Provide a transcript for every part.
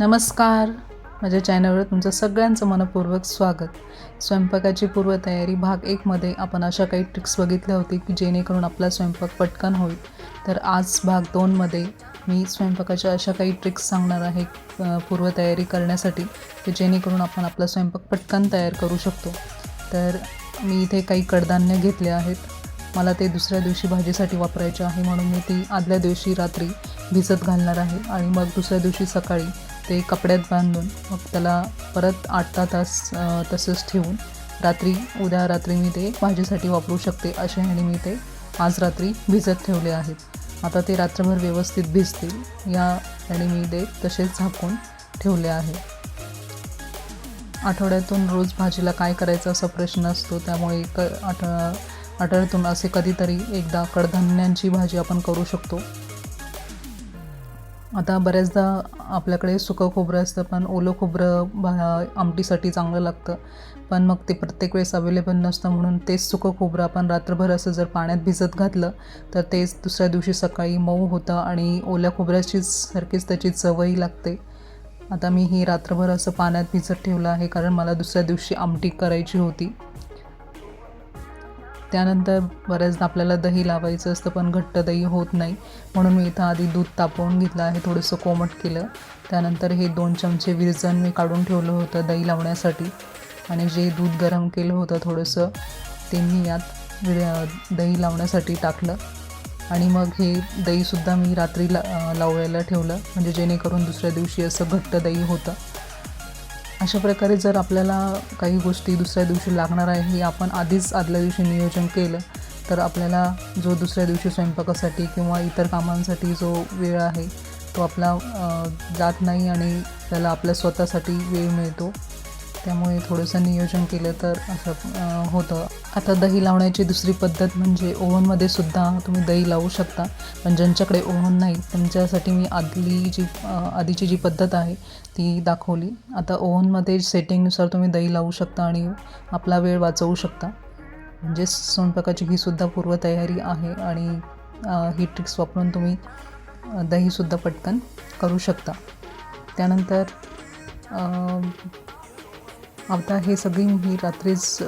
नमस्कार. माझ्या चॅनलवर तुमचं सगळ्यांचं मनपूर्वक स्वागत. स्वयंपाकाची पूर्वतयारी भाग एकमध्ये आपण अशा काही ट्रिक्स बघितल्या होती की जेणेकरून आपला स्वयंपाक पटकन होईल. तर आज भाग दोनमध्ये मी स्वयंपाकाच्या अशा काही ट्रिक्स सांगणार आहे पूर्वतयारी करण्यासाठी की जेणेकरून आपण आपला स्वयंपाक पटकन तयार करू शकतो. तर मी इथे काही कडधान्य घेतले आहेत. मला ते दुसऱ्या दिवशी भाजीसाठी वापरायचे आहे म्हणून मी ती आदल्या दिवशी रात्री भिजत घालणार आहे आणि मग दुसऱ्या दिवशी सकाळी ते कपड्यात बांधून मग त्याला परत आठ दहा तास तसंच ठेवून रात्री उद्या रात्री मी ते भाजीसाठी वापरू शकते अशा ह्याने मी ते आज रात्री भिजत ठेवले आहेत. आता ते रात्रभर व्यवस्थित भिजतील या ह्याने मी ते तसेच झाकून ठेवले आहे. आठवड्यातून रोज भाजीला काय करायचं असा प्रश्न असतो त्यामुळे क आठ आठवड्यातून असे कधीतरी एकदा कडधान्यांची भाजी आपण करू शकतो. आता बऱ्याचदा आपल्याकडे सुकं खोबरं असतं पण ओलं खोबरं भा आमटीसाठी चांगलं लागतं. पण मग ते प्रत्येक वेळेस अवेलेबल नसतं म्हणून तेच सुकं खोबरं आपण रात्रभर असं जर पाण्यात भिजत घातलं तर तेच दुसऱ्या दिवशी सकाळी मऊ होतं आणि ओल्या खोबऱ्याचीच सारखीच त्याची चवही लागते. आता मी ही रात्रभर असं पाण्यात भिजत ठेवलं आहे कारण मला दुसऱ्या दिवशी आमटी करायची होती. त्यानंतर बऱ्याचदा आपल्याला दही लावायचं असतं पण घट्ट दही होत नाही. म्हणून मी इथं आधी दूध तापवून घेतलं आहे थोडंसं कोमट केलं. त्यानंतर हे दोन चमचे विरजण मी काढून ठेवलं होतं दही लावण्यासाठी. आणि जे दूध गरम केलं होतं थोडंसं ते मी यात विर- दही लावण्यासाठी टाकलं. आणि मग हे दहीसुद्धा मी रात्री ला लावायला ठेवलं. म्हणजे जेणेकरून दुसऱ्या दिवशी असं घट्ट दही होतं. अशा प्रकारे जर आपल्याला काही गोष्टी दुसऱ्या दिवशी लागणार आहे हे आपण आधीच आदल्या दिवशी नियोजन केलं तर आपल्याला जो दुसऱ्या दिवशी स्वयंपाकासाठी किंवा इतर कामांसाठी जो वेळ आहे तो आपला जात नाही आणि त्याला आपल्या स्वतःसाठी वेळ मिळतो. त्यामुळे थोडंसं नियोजन केलं तर असं होतं. आता दही लावण्याची दुसरी पद्धत म्हणजे ओव्हनमध्ये सुद्धा तुम्ही दही लावू शकता. पण ज्यांच्याकडे ओव्हन नाही त्यांच्यासाठी मी आदली जी आधीची जी पद्धत आहे ती दाखवली. आता ओव्हनमध्ये सेटिंगनुसार तुम्ही दही लावू शकता आणि आपला वेळ वाचवू शकता. म्हणजे स्वयंपाकाची ही सुद्धा पूर्वतयारी आहे आणि ही ट्रिक्स वापरून तुम्ही दहीसुद्धा पटकन करू शकता. त्यानंतर आता हे सगळी मी रात्रीच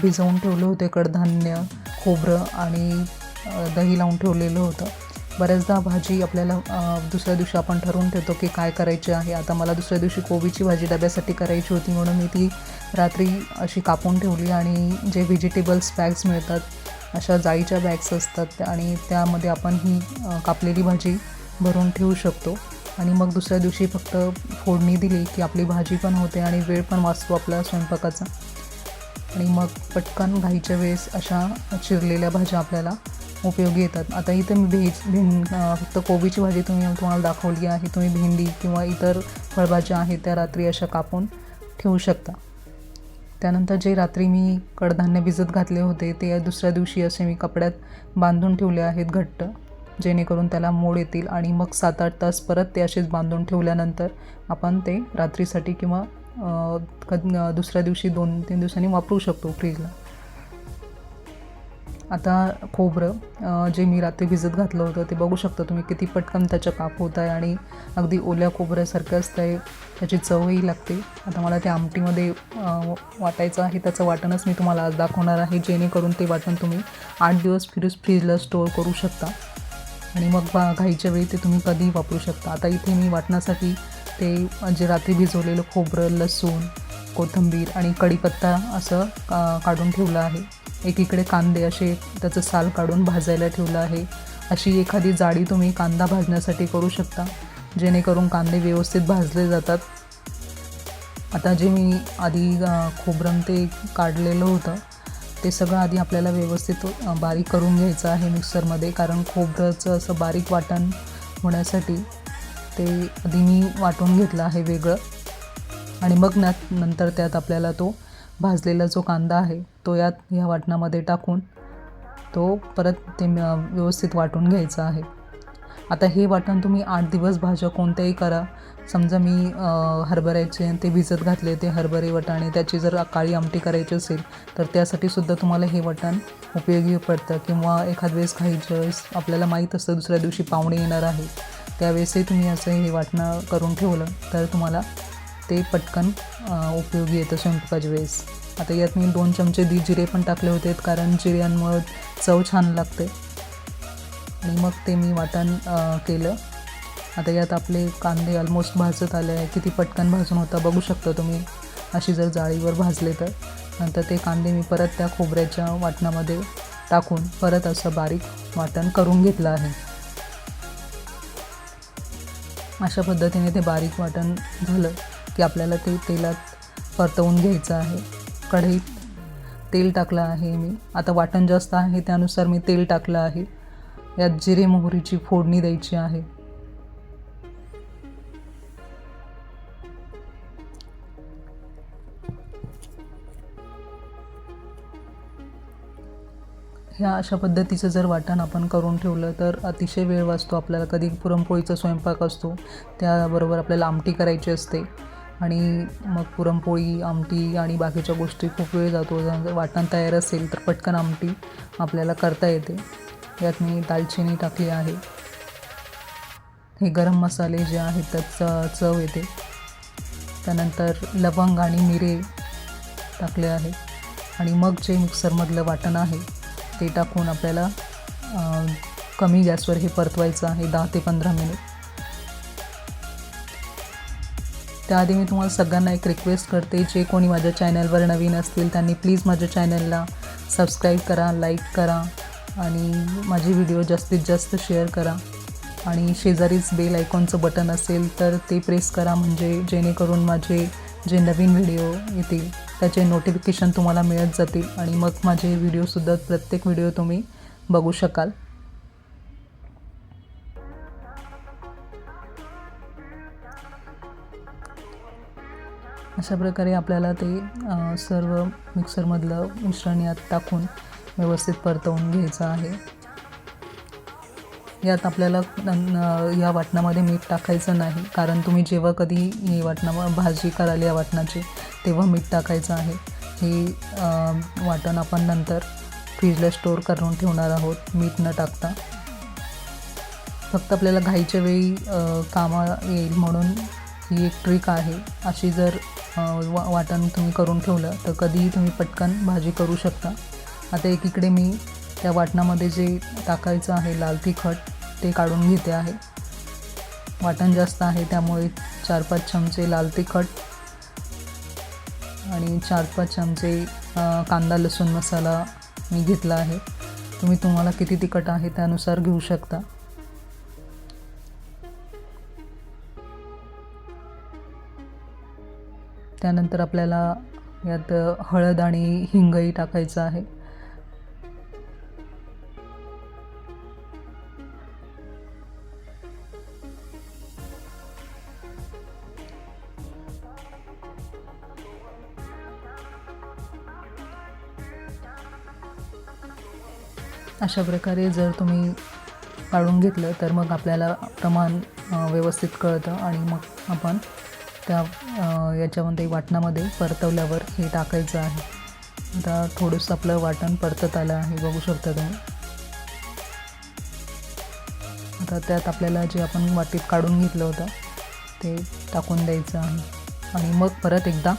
भिजवून ठेवले होते कडधान्य खोबरं आणि दही लावून ठेवलेलं होतं. बऱ्याचदा भाजी आपल्याला दुसऱ्या दिवशी आपण ठरवून ठेवतो की काय करायचे आहे. आता मला दुसऱ्या दिवशी कोबीची भाजी डब्यासाठी करायची होती म्हणून मी ती रात्री अशी कापून ठेवली आणि जे व्हेजिटेबल्स बॅग्स मिळतात अशा जाळीच्या बॅग्स असतात आणि त्यामध्ये आपण ही कापलेली भाजी भरून ठेवू शकतो. आणि मग दुसऱ्या दिवशी फक्त फोडणी दिली की आपली भाजी पण होते आणि वेळ पण वाचतो आपला स्वयंपाकाचा. आणि मग पटकन घाईच्या वेळेस अशा चिरलेल्या भाज्या आपल्याला उपयोगी येतात. आता इथे मी भेज भें फक्त कोबीची भाजी तुम्ही तुम्हाला दाखवली आहे. तुम्ही भेंडी किंवा इतर फळभाज्या आहेत त्या रात्री अशा कापून ठेवू शकता. त्यानंतर जे रात्री मी कडधान्य भिजत घातले होते ते दुसऱ्या दिवशी असे मी कपड्यात बांधून ठेवले आहेत घट्ट. जेणेकरून त्याला मोड येतील आणि मग सात आठ तास परत ते असेच बांधून ठेवल्यानंतर आपण ते रात्रीसाठी किंवा दुसऱ्या दिवशी दोन तीन दिवसांनी वापरू शकतो फ्रीजला. आता खोबरं जे मी रात्री भिजत घातलं होतं ते बघू शकता तुम्ही किती पटकन त्याच्या काप होत आहे आणि अगदी ओल्या खोबऱ्यासारखंच ते त्याची चवही लागते. आता मला ते आमटीमध्ये वाटायचं आहे त्याचं वाटणच मी तुम्हाला आज दाखवणार आहे जेणेकरून ते वाटण तुम्ही आठ दिवस फिरूस फ्रीजला स्टोअर करू शकता. आणि मग बा घाईच्या वेळी ते तुम्ही कधीही वापरू शकता. आता इथे मी वाटण्यासाठी ते जे रात्री भिजवलेलं खोबरं लसूण कोथिंबीर आणि कढीपत्ता असं का काढून ठेवलं आहे. एकीकडे कांदे असे त्याचं साल काढून भाजायला ठेवलं आहे. अशी एखादी जाडी तुम्ही कांदा भाजण्यासाठी करू शकता जेणेकरून कांदे व्यवस्थित भाजले जातात. आता जे मी आधी खोबरं ते काढलेलं होतं ते सगळं आधी आपल्याला व्यवस्थित बारीक करून घ्यायचं आहे मिक्सरमध्ये कारण खोबरंचं असं बारीक वाटण होण्यासाठी ते आधी मी वाटून घेतलं आहे वेगळं. आणि मग ना नंतर त्यात आपल्याला तो भाजलेला जो कांदा आहे तो यात ह्या वाटणामध्ये टाकून तो परत ते व्यवस्थित वाटून घ्यायचा आहे. आता हे वाटण तुम्ही आठ दिवस भाज्या कोणत्याही करा. समजा मी हरभऱ्याचे ते भिजत घातले ते हरभरे वटाणे त्याची जर काळी आमटी करायची असेल तर त्यासाठी सुद्धा तुम्हाला हे वाटण उपयोगी पडतं. किंवा एखाद वेळेस खायच्या वेळेस आपल्याला माहीत असतं दुसऱ्या दिवशी पाहुणे येणार आहे त्यावेळेसही तुम्ही असं हे वाटणं करून ठेवलं तर तुम्हाला ते पटकन उपयोगी येतं स्वयंपाकाच्या वेळेस. आता यात मी दोन चमचे दी जिरे पण टाकले होते कारण जिऱ्यांमुळं चव छान लागते. आणि मग ते मी वाटण केलं. आता यात आपले कांदे ऑलमोस्ट भाजत आले आहे किती पटकन भाजून होता बघू शकता तुम्ही. अशी जर जाळीवर भाजले तर. नंतर ते कांदे मी परत त्या खोबऱ्याच्या वाटणामध्ये टाकून परत असं बारीक वाटण करून घेतलं आहे. अशा पद्धतीने ते बारीक वाटण झालं की आपल्याला ते तेलात परतवून घ्यायचं आहे. कढईत तेल टाकलं आहे मी. आता वाटण जास्त आहे त्यानुसार मी तेल टाकलं आहे. यात जिरे मोहरीची फोडणी द्यायची आहे. ह्या अशा पद्धतीचं जर वाटण आपण करून ठेवलं तर अतिशय वेळ वाचतो. आपल्याला कधी पुरणपोळीचा स्वयंपाक असतो त्याबरोबर आपल्याला आमटी करायची असते. आणि मग पुरणपोळी आमटी आणि बाकीच्या गोष्टी खूप वेळ जातो. जर वाटण तयार असेल तर पटकन आमटी आपल्याला करता येते. यात मी दालचिनी टाकली आहे. हे गरम मसाले जे आहेत त्यात चव येते. त्यानंतर लवंग आणि मिरे टाकले आहे. आणि मग जे मिक्सरमधलं वाटण आहे ते टाकून आपल्याला कमी गॅसवर हे परतवायचं आहे दहा ते पंधरा मिनिट. त्याआधी मी तुम्हाला सगळ्यांना एक रिक्वेस्ट करते जे कोणी माझ्या चॅनलवर नवीन असतील त्यांनी प्लीज माझ्या चॅनलला सबस्क्राईब करा लाईक करा. आणि माझे व्हिडिओ जास्तीत जास्त शेअर करा. आणि शेजारीच बेल आयकॉनचं बटन असेल तर ते प्रेस करा म्हणजे जेणेकरून माझे जे नवीन व्हिडिओ येतील त्याचे नोटिफिकेशन तुम्हाला मिळत जातील आणि मग माझे व्हिडिओसुद्धा प्रत्येक व्हिडिओ तुम्ही बघू शकाल. अशा प्रकारे आपल्याला ते सर्व मिक्सरमधलं मिश्रण यात टाकून व्यवस्थित परतवून घ्यायचं आहे. यात आपल्याला न- या वाटणामध्ये मीठ टाकायचं नाही. कारण तुम्ही जेव्हा कधी ही वाटणा भाजी कराल या वाटणाची तेव्हा मीठ टाकायचं आहे. हे वाटण आपण नंतर फ्रीजला स्टोअर करून ठेवणार आहोत. मीठ न टाकता. फक्त आपल्याला घाईच्या वेळी कामा येईल म्हणून ही एक ट्रिक आहे. अशी जर वा वाटण तुम्ही करून ठेवलं तर कधीही तुम्ही पटकन भाजी करू शकता. आता एकीकडे मी त्या वाटणामध्ये जे टाकायचं आहे लाल तिखट ते काढून घेते आहे. वाटण जास्त आहे त्यामुळे चार पाच चमचे लाल तिखट आणि चार पाच चमचे कांदा लसूण मसाला मी घेतला आहे. तुम्ही तुम्हाला किती तिखट आहे त्यानुसार घेऊ शकता. त्यानंतर आपल्याला यात हळद आणि हिंगही टाकायचं आहे. अशा प्रकारे जर तुम्ही काढून घेतलं तर मग आपल्याला प्रमाण व्यवस्थित कळतं आणि मग आपण त्या याच्यामध्ये वाटणामध्ये परतवल्यावर हे टाकायचं आहे. आता थोडंसं आपलं वाटण परतत आलं आहे बघू शकता तुम्ही. आता त्यात आपल्याला जे आपण वाटीत काढून घेतलं होतं ते टाकून द्यायचं आहे. आणि मग परत एकदा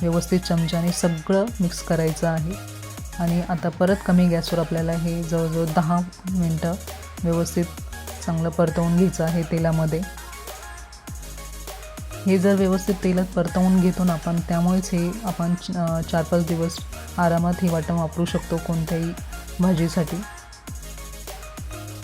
व्यवस्थित चमच्याने सगळं मिक्स करायचं आहे. आणि आता परत कमी गॅसवर आपल्याला हे जवळजवळ दहा मिनटं व्यवस्थित चांगलं परतवून घ्यायचं आहे तेलामध्ये. हे जर व्यवस्थित तेलात परतवून घेतो ना आपण त्यामुळेच हे आपण चार पाच दिवस आरामात हे वाटण वापरू शकतो कोणत्याही भाजीसाठी.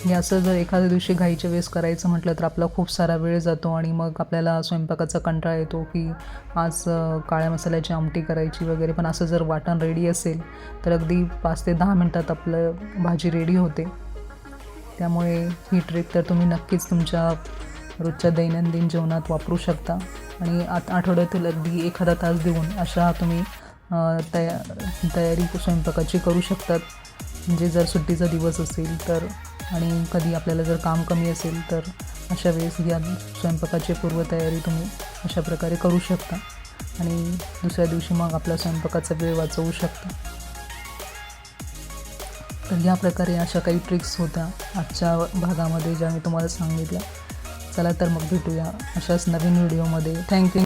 हे असं जर एखाद्या दिवशी घाईच्या वेळेस करायचं म्हटलं तर आपला खूप सारा वेळ जातो आणि मग आपल्याला स्वयंपाकाचा कंटाळा येतो की आज काळ्या मसाल्याची आमटी करायची वगैरे. पण असं जर वाटण रेडी असेल तर अगदी पाच ते दहा मिनटात आपलं भाजी रेडी होते. त्यामुळे ही ट्रिक तर तुम्ही नक्कीच तुमच्या रोजच्या दैनंदिन जीवनात वापरू शकता. आणि आत आठवड्यातील अगदी एखादा तास देऊन अशा तुम्ही तया तयारी स्वयंपाकाची करू शकतात. म्हणजे जर सुट्टीचा दिवस असेल तर आणि कधी आपल्याला जर काम कमी असेल तर अशा वेळेस या स्वयंपाकाची पूर्वतयारी तुम्ही अशा प्रकारे करू शकता. आणि दुसऱ्या दिवशी मग आपला स्वयंपाकाचा वेळ वाचवू शकता. तर या प्रकारे अशा काही ट्रिक्स होत्या आजच्या भागामध्ये ज्या मी तुम्हाला सांगितल्या. चला तर मग भेटूया अशाच नवीन व्हिडिओमध्ये थँक्यू